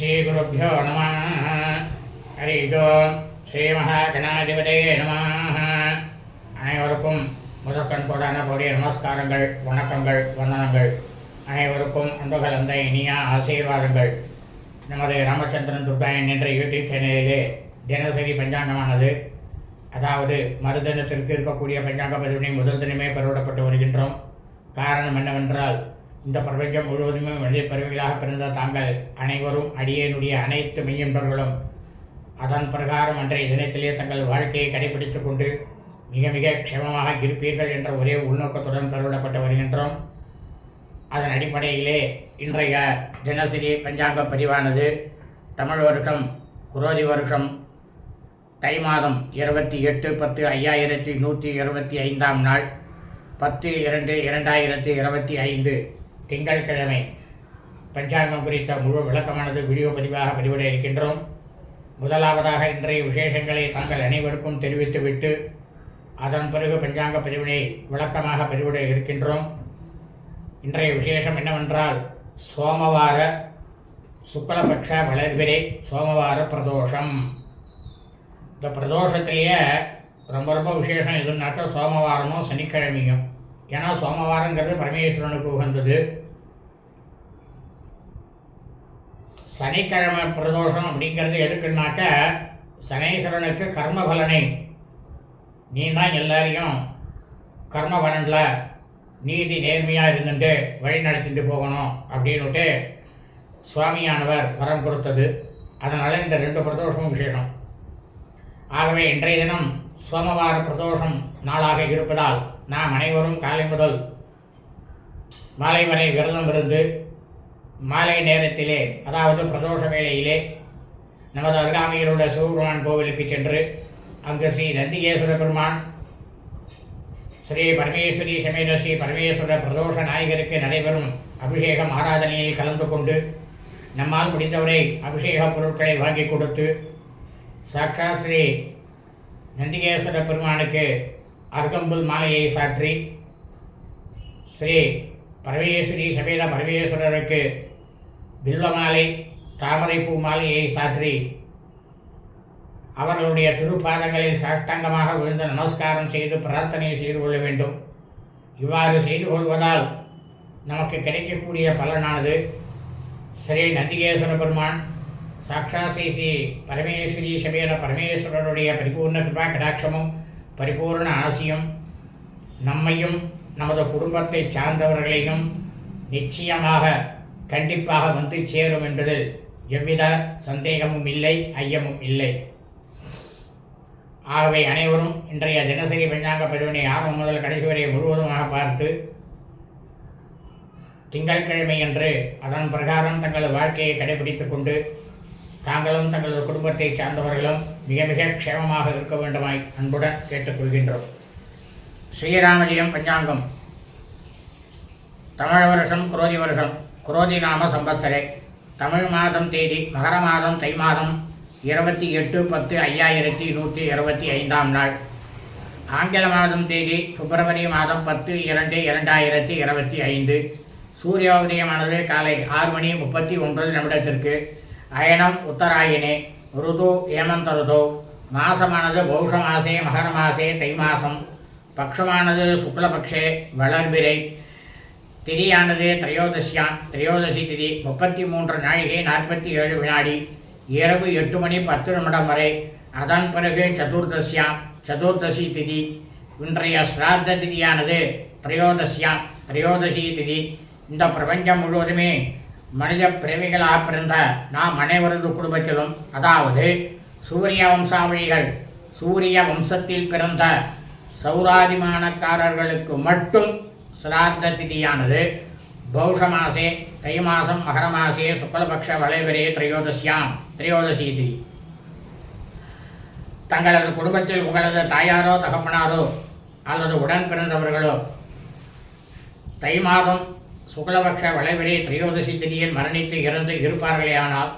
ஸ்ரீகுருப்போ நம ஹரி ஓம் ஸ்ரீ மகாகணாதிபதியே நம அனைவருக்கும் முதற்கண் கோடான கோடிய நமஸ்காரங்கள் வணக்கங்கள் வந்தனங்கள். அனைவருக்கும் அன்பு கலந்த இனிய ஆசீர்வாதங்கள். நமது ராமச்சந்திரன் துர்காயன் என்ற யூடியூப் சேனலிலே தினசரி பஞ்சாங்கமானது. அதாவது மறுதினத்திற்கு இருக்கக்கூடிய பஞ்சாங்க பதிவினை முதல் தினமே பெறவிடப்பட்டு வருகின்றோம். காரணம் என்னவென்றால் இந்த பிரபஞ்சம் முழுவதுமே மனித பிறவிகளாக பிறந்த தாங்கள் அனைவரும் அடியேனுடைய அனைத்து மெய்யன்பர்களும் அதன் பிரகாரம் அன்றைய தினத்திலே தங்கள் வாழ்க்கையை கடைபிடித்துக் கொண்டு மிக மிக க்ஷமமாக இருப்பீர்கள் என்ற ஒரே உள்நோக்கத்துடன் பெறவிடப்பட்டு வருகின்றோம். அதன் அடிப்படையிலே இன்றைய தினசரி பஞ்சாங்க பதிவானது தமிழ் வருஷம் குரோதி வருஷம் தை மாதம் இருபத்தி எட்டு பத்து ஐயாயிரத்தி நூற்றி இருபத்தி ஐந்தாம் நாள் பத்து இரண்டு இரண்டாயிரத்தி இருபத்தி ஐந்து. திங்கட்கிழமை பஞ்சாங்கம் குறித்த முழு விளக்கமானது வீடியோ பதிவாக பதிவிட இருக்கின்றோம். முதலாவதாக இன்றைய விசேஷங்களை தங்கள் அனைவருக்கும் தெரிவித்துவிட்டு அதன் பிறகு பஞ்சாங்க பதிவினை விளக்கமாக பதிவிட இருக்கின்றோம். இன்றைய விசேஷம் என்னவென்றால் சோமவார சுக்லபட்ச வளர்பிறை சோமவார பிரதோஷம். இந்த பிரதோஷத்திலேயே ரொம்ப ரொம்ப விசேஷம் எதுனாக்கா சோமவாரமும் சனிக்கிழமையும். ஏன்னா சோமவாரங்கிறது பரமேஸ்வரனுக்கு உகந்தது. சனிக்கிழமை பிரதோஷம் அப்படிங்கிறது எதுக்குன்னாக்க சனீஸ்வரனுக்கு கர்ம பலனை நீ தான் எல்லாரையும் கர்ம பலனில் நீதி நேர்மையாக இருந்துட்டு வழி நடத்திட்டு போகணும் அப்படின்னுட்டு சுவாமியானவர் வரம் கொடுத்தது. அதனால் இந்த ரெண்டு பிரதோஷமும் விசேஷம். ஆகவே இன்றைய தினம் சோமவார பிரதோஷம் நாளாக இருப்பதால் நாம் அனைவரும் காலை முதல் மாலை வரை விரதம் இருந்து மாலை நேரத்திலே அதாவது பிரதோஷ வேளையிலே நமது அருகாமையில் உள்ள சிவபெருமான் கோவிலுக்கு சென்று அங்கு ஸ்ரீ நந்திகேஸ்வர பெருமான் ஸ்ரீ பரமேஸ்வரி சமேத ஸ்ரீ பரமேஸ்வர பிரதோஷ நாயகருக்கு நடைபெறும் அபிஷேகம் ஆராதனையில் கலந்து கொண்டு நம்மால் முடிந்தவரை அபிஷேக பொருட்களை வாங்கி கொடுத்து சாக்கா ஸ்ரீ நந்திகேஸ்வர பெருமானுக்கு அர்க்கம்புல் மாலையை சாற்றி ஸ்ரீ பரமேஸ்வரி சமேத பரமேஸ்வரருக்கு வில்வ மாலை தாமரைப்பூ மாலையை சாற்றி அவர்களுடைய திருப்பாதங்களில் சாஷ்டாங்கமாக விழுந்து நமஸ்காரம் செய்து பிரார்த்தனை செய்து கொள்ள வேண்டும். இவ்வாறு செய்து கொள்வதால் நமக்கு கிடைக்கக்கூடிய பலனானது ஸ்ரீ நந்திகேஸ்வர பெருமான் சாட்சா ஸ்ரீ ஸ்ரீ பரமேஸ்வரி சமேத பரமேஸ்வரருடைய பரிபூர்ண கிருபா கடாட்சமும் பரிபூர்ண ஆசியும் நம்மையும் நமது குடும்பத்தை சார்ந்தவர்களையும் நிச்சயமாக கண்டிப்பாக வந்து சேரும் என்பதில் எவ்வித சந்தேகமும் இல்லை ஐயமும் இல்லை. ஆகவே அனைவரும் இன்றைய தினசரி பஞ்சாங்க பதிவினை ஆரம்பம் முதல் கடைசி வரை முழுவதுமாக பார்த்து திங்கட்கிழமை என்று அதன் பிரகாரம் தங்களது வாழ்க்கையை கடைபிடித்துக் கொண்டு தாங்களும் தங்களது குடும்பத்தை சார்ந்தவர்களும் மிக மிக க்ஷேமமாக இருக்க வேண்டுமாய் அன்புடன் கேட்டுக்கொள்கின்றோம். ஸ்ரீராமஜியம் பஞ்சாங்கம். தமிழ் வருஷம் குரோதி வருஷம் குரோதி நாம சம்பத்சரே. தமிழ் மாதம் தேதி மகர மாதம் தை மாதம் இருபத்தி எட்டு பத்து ஐயாயிரத்தி நூற்றி இருபத்தி ஐந்தாம் நாள். ஆங்கில மாதம் தேதி பிப்ரவரி மாதம் பத்து இரண்டு இரண்டாயிரத்தி இருபத்தி ஐந்து. சூரியோதயமானது காலை ஆறு மணி முப்பத்தி ஒன்பது நிமிடத்திற்கு. அயனம் உத்தராயணே ருது ஏமந்த ருது. மாசமானது பௌஷ மாசே மகர மாசே தை மாசம். பக்ஷமானது சுக்லபக்ஷே வளர்பிரை திதியானது திரையோதசியா திரையோதசி திதி முப்பத்தி மூன்று நாழிகை நாற்பத்தி ஏழு வினாடி இரவு எட்டு மணி பத்து நிமிடம் வரை. அதன் பிறகு சதுர்தசியா சதுர்தசி திதி. இன்றைய ஸ்ரார்த்த திதியானது திரையோதசியா திரையோதசி திதி. இந்த பிரபஞ்சம் முழுவதுமே மனித பிறவிகளாக பிறந்த நாம் அனைவரது குடும்பத்திலும் அதாவது சூரிய வம்சாவளிகள் சூரிய வம்சத்தில் பிறந்த சௌராதிமானக்காரர்களுக்கு மட்டும் சிராத்த திதியானது பௌஷ மாசே தை மாதம் மகர மாசே சுக்லபக்ஷ வளைவரே திரையோதசியாம். திரையோதசி திதி. தங்களது குடும்பத்தில் உங்களது தாயாரோ தகப்பனாரோ அல்லது உடன் பிறந்தவர்களோ தை மாதம் சுக்லபக்ஷ வளைவரே திரையோதசி திதியில் மரணித்து இறந்து இருப்பார்களேயானால்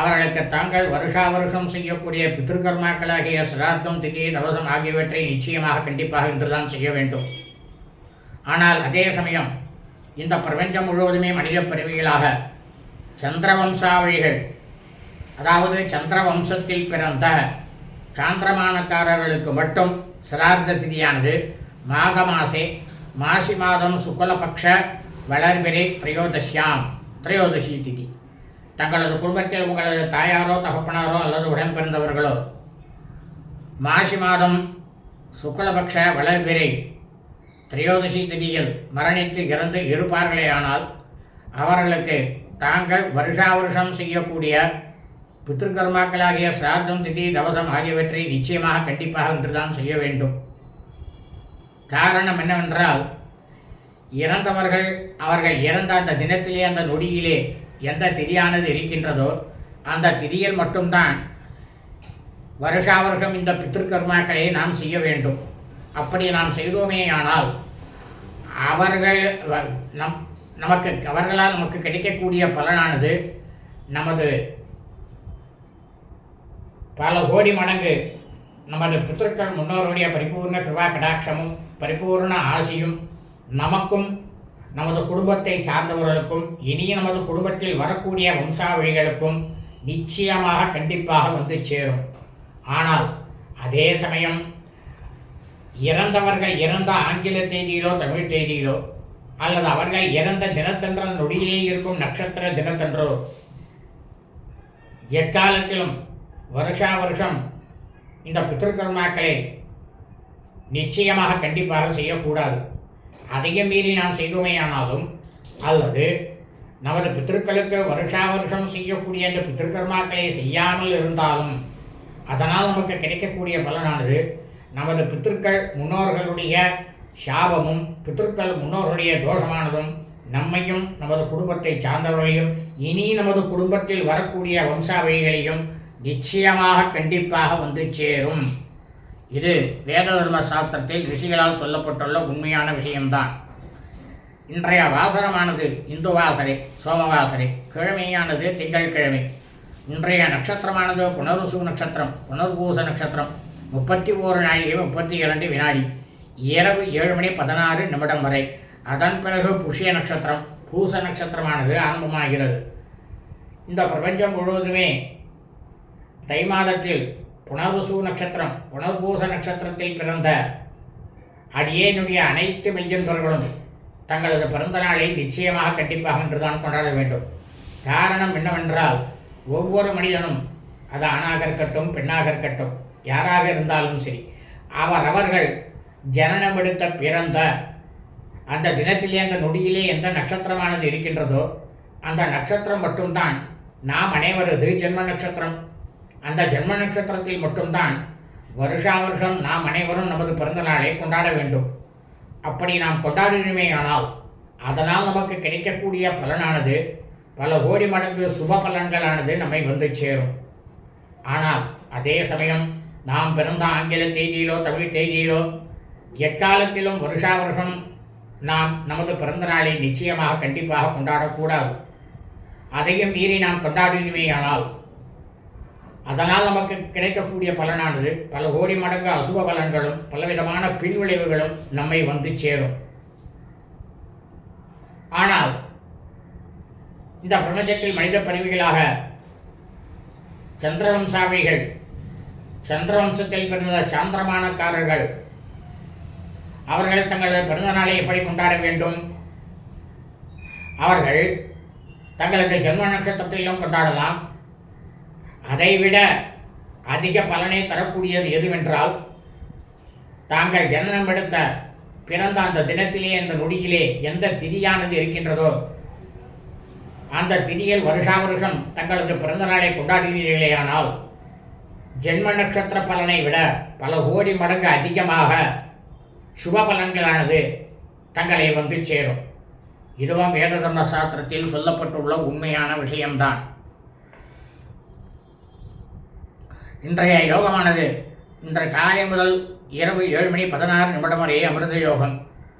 அவர்களுக்கு தாங்கள் வருஷா வருஷம் செய்யக்கூடிய பித்ருகர்மாக்களாகிய சிரார்த்தம் திதி தவசம் ஆகியவற்றை நிச்சயமாக கண்டிப்பாக இன்றுதான் செய்ய வேண்டும். ஆனால் அதே சமயம் இந்த பிரபஞ்சம் முழுவதுமே மனித பிறவிகளாக சந்திரவம்சாவழிகள் அதாவது சந்திர வம்சத்தில் பிறந்த சாந்திரமானக்காரர்களுக்கு மட்டும் சிரார்த்த திதியானது மாக மாசே மாசி மாதம் சுக்லபக்ஷ வளர்பிறை பிரயோதஷியாம் திரையோதசி திதி. தங்களது குடும்பத்தில் உங்களது தாயாரோ தகப்பனாரோ அல்லது உடன் பிறந்தவர்களோ மாசி மாதம் சுக்லபக்ஷ வளர்பிறை திரையோதசி திதியில் மரணித்து இறந்து இருப்பார்களேயானால் அவர்களுக்கு தாங்கள் வருஷா வருஷம் செய்யக்கூடிய பித்திருக்கர்மாக்களாகிய சிராத்தம் திதி தவசம் ஆகியவற்றை நிச்சயமாக கண்டிப்பாக இன்றுதான் செய்ய வேண்டும். காரணம் என்னவென்றால் இறந்தவர்கள் அவர்கள் இறந்த அந்த தினத்திலே அந்த நொடியிலே எந்த திதியானது இருக்கின்றதோ அந்த திதியில் மட்டும்தான் வருஷா வருஷம் இந்த பித்திருக்கர்மாக்களை நாம் செய்ய வேண்டும். அப்படி நாம் செய்தோமேயானால் அவர்கள் நம் நமக்கு அவர்களால் நமக்கு கிடைக்கக்கூடிய பலனானது நமது பல கோடி மடங்கு நமது பித்திருக்கள் முன்னோருடைய பரிபூர்ண கிருபா கடாட்சமும் பரிபூர்ண ஆசியும் நமக்கும் நமது குடும்பத்தை சார்ந்தவர்களுக்கும் இனி நமது குடும்பத்தில் வரக்கூடிய வம்சாவழிகளுக்கும் நிச்சயமாக கண்டிப்பாக வந்து சேரும். ஆனால் அதே சமயம் இறந்தவர்கள் இறந்த ஆங்கில தேதியிலோ தமிழ் தேதியிலோ அல்லது அவர்கள் இறந்த தினத்தன்ற நொடியிலே இருக்கும் நட்சத்திர தினத்தன்றோ எக்காலத்திலும் வருஷா வருஷம் இந்த பித்திருக்கர்மாக்களை நிச்சயமாக கண்டிப்பாக செய்யக்கூடாது. அதையும் மீறி நாம் செய்தோமேயானாலும் அல்லது நமது பித்திருக்களுக்கு வருஷா வருஷம் செய்யக்கூடிய இந்த பித்திருக்கர்மாக்களை செய்யாமல் இருந்தாலும் அதனால் நமக்கு கிடைக்கக்கூடிய பலனானது நமது பித்திருக்கள் முன்னோர்களுடைய சாபமும் பித்திருக்கள் முன்னோர்களுடைய தோஷமானதும் நம்மையும் நமது குடும்பத்தை சார்ந்தவர்களையும் இனி நமது குடும்பத்தில் வரக்கூடிய வம்சாவழிகளையும் நிச்சயமாக கண்டிப்பாக வந்து சேரும். இது வேத தர்ம சாஸ்திரத்தில் ரிஷிகளால் சொல்லப்பட்டுள்ள உண்மையான விஷயம்தான். இன்றைய வாசனமானது இந்து வாசனை சோமவாசரை கிழமையானது திங்கட்கிழமை இன்றைய நட்சத்திரமானது புனருசு நட்சத்திரம் புனர்பூச நட்சத்திரம். முப்பத்தி ஓரு நாழிகை முப்பத்தி இரண்டு வினாடி. இரவு ஏழு மணி பதினாறு நிமிடம் வரை. அதன் பிறகு புஷ்ய நட்சத்திரம் பூச நட்சத்திரமானது ஆரம்பமாகிறது. இந்த பிரபஞ்சம் முழுவதுமே தை மாதத்தில் புனர்வசு நட்சத்திரம் புனர்பூச நட்சத்திரத்தில் பிறந்த அடியேனுடைய அனைத்து மெய்யன்பர்களும் தங்களது பிறந்த நாளை நிச்சயமாக கண்டிப்பாக என்றுதான் கொண்டாட வேண்டும். காரணம் என்னவென்றால் ஒவ்வொரு மனிதனும் அது ஆணாக இருக்கட்டும் பெண்ணாக இருக்கட்டும் யாராக இருந்தாலும் சரி அவர் அவர்கள் ஜனனம் எடுத்த பிறந்த அந்த தினத்திலே அந்த நொடியிலே எந்த நட்சத்திரமானது இருக்கின்றதோ அந்த நட்சத்திரம் மட்டும்தான். நாம் அனைவரது ஜென்ம நட்சத்திரம். அந்த ஜென்ம நட்சத்திரத்தில் மட்டும்தான் வருஷா வருஷம் நாம் அனைவரும் நமது பிறந்த நாளை கொண்டாட வேண்டும். அப்படி நாம் கொண்டாடினுமே ஆனால் அதனால் நமக்கு கிடைக்கக்கூடிய பலனானது பல கோடி மடங்கு சுப பலன்களானது நம்மை வந்து சேரும். ஆனால் அதே சமயம் நாம் பிறந்த ஆங்கில தேதியிலோ தமிழ் தேதியிலோ எக்காலத்திலும் வருஷா வருஷம் நாம் நமது பிறந்த நாளை நிச்சயமாக கண்டிப்பாக கொண்டாடக்கூடாது. அதையும் மீறி நாம் கொண்டாடினுமேயானால் அதனால் நமக்கு கிடைக்கக்கூடிய பலனானது பல கோடி மடங்கு அசுப பலன்களும் பலவிதமான பின்விளைவுகளும் நம்மை வந்து சேரும். ஆனால் இந்த பிரபஞ்சத்தில் மனித பருவிகளாக சந்திரவம்சாவிகள் சந்திரவம்சத்தில் பிறந்த சாந்திரமானக்காரர்கள். அவர்கள் தங்களது பிறந்த நாளை எப்படி கொண்டாட வேண்டும்? அவர்கள் தங்களது ஜென்ம நட்சத்திரத்திலும் கொண்டாடலாம். அதைவிட அதிக பலனை தரக்கூடியது எதுவென்றால் தாங்கள் ஜனனம் எடுத்த பிறந்த அந்த தினத்திலே அந்த நொடியிலே எந்த திதியானது இருக்கின்றதோ அந்த திதியில் வருஷா வருஷம் தங்களது பிறந்த நாளை கொண்டாடினீர்களேயானால் ஜென்ம நட்சத்திர பலனை விட பல கோடி மடங்கு அதிகமாக சுப பலன்களானது தங்களை வந்து சேரும். இதுவும் வேததர்ம சாஸ்திரத்தில் சொல்லப்பட்டுள்ள உண்மையான விஷயம்தான். இன்றைய யோகமானது இன்று காலை முதல் இரவு ஏழு மணி பதினாறு நிமிடம் வரை அமிர்த யோகம்.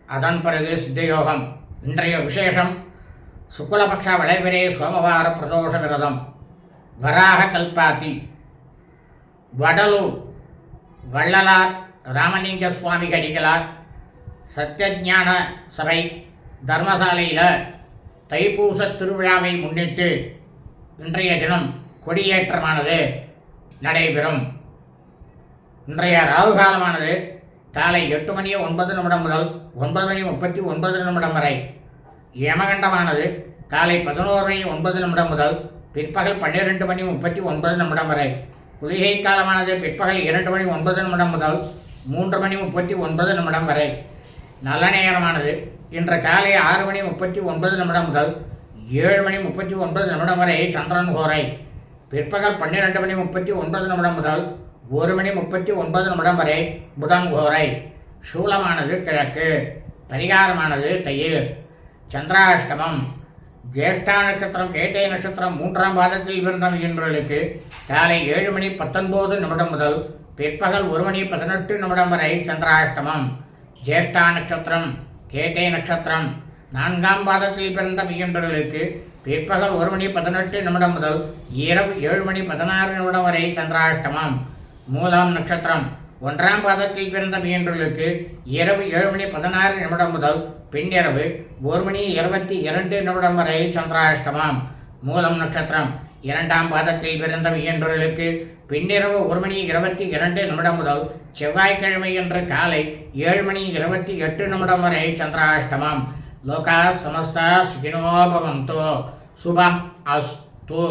அதன் பிறகு சித்த யோகம். இன்றைய விசேஷம் சுக்லபக்ஷ விளைவிரே சோமவார பிரதோஷ விரதம். வராக கல்பாத்தி வடலூர் வள்ளலார் ராமலிங்க சுவாமி கடிகளார் சத்தியஞான சபை தர்மசாலையில் தைப்பூச திருவிழாவை முன்னிட்டு இன்றைய தினம் கொடியேற்றமானது நடைபெறும். இன்றைய ராகு காலமானது காலை எட்டு மணி ஒன்பது நிமிடம் முதல் ஒன்பது மணி முப்பத்தி ஒன்பது நிமிடம் வரை. யமகண்டமானது காலை பதினோரு மணி ஒன்பது நிமிடம் முதல் பிற்பகல் பன்னிரெண்டு மணி முப்பத்தி ஒன்பது நிமிடம் வரை. குளிகை காலமானது பிற்பகல் இரண்டு மணி ஒன்பது நிமிடம் முதல் மூன்று மணி முப்பத்தி ஒன்பது நிமிடம் வரை. நல்ல நேரமானது. இன்று காலை ஆறு மணி முப்பத்தி ஒன்பது நிமிடம் முதல் ஏழு மணி முப்பத்தி ஒன்பது நிமிடம் வரை சந்திரன் கோரை. பிற்பகல் பன்னிரெண்டு மணி முப்பத்தி ஒன்பது நிமிடம் முதல் ஒரு மணி முப்பத்தி ஒன்பது நிமிடம் வரை புதன் கோரை. சூலமானது கிழக்கு. பரிகாரமானது தயிர். சந்திராஷ்டமம். ஜேஷ்டா நட்சத்திரம் கேட்டை நட்சத்திரம் மூன்றாம் பாதத்தில் பிறந்த இன்றுகளுக்கு காலை ஏழு மணி பத்தொன்பது நிமிடம் முதல் பிற்பகல் ஒரு மணி பதினெட்டு நிமிடம் வரை சந்திராஷ்டமம். ஜேஷ்டா நட்சத்திரம் கேட்டை நட்சத்திரம் நான்காம் பாதத்தில் பிறந்த மையன்றர்களுக்கு பிற்பகல் ஒரு மணி பதினெட்டு நிமிடம் முதல் இரவு ஏழு மணி பதினாறு நிமிடம் வரை சந்திராஷ்டமம். மூலம் நட்சத்திரம் ஒன்றாம் பாதத்தில் பிறந்த மையன்றர்களுக்கு இரவு ஏழு மணி பதினாறு நிமிடம் முதல் பின்னிரவு ஒரு மணி இருபத்தி இரண்டு நிமிடம் வரை சந்திராஷ்டமம். மூலம் நட்சத்திரம். இரண்டாம் பாதத்தில் பிறந்த மையன்றர்களுக்கு பின்னிரவு ஒரு மணி இருபத்தி இரண்டு நிமிடம் முதல் செவ்வாய்க்கிழமை என்று காலை ஏழு மணி இருபத்தி எட்டு நிமிடம் வரை சந்திராஷ்டமம். லோகா சமஸ்தா சுகினோபவந்தோ சுபம் அஸ்தோ.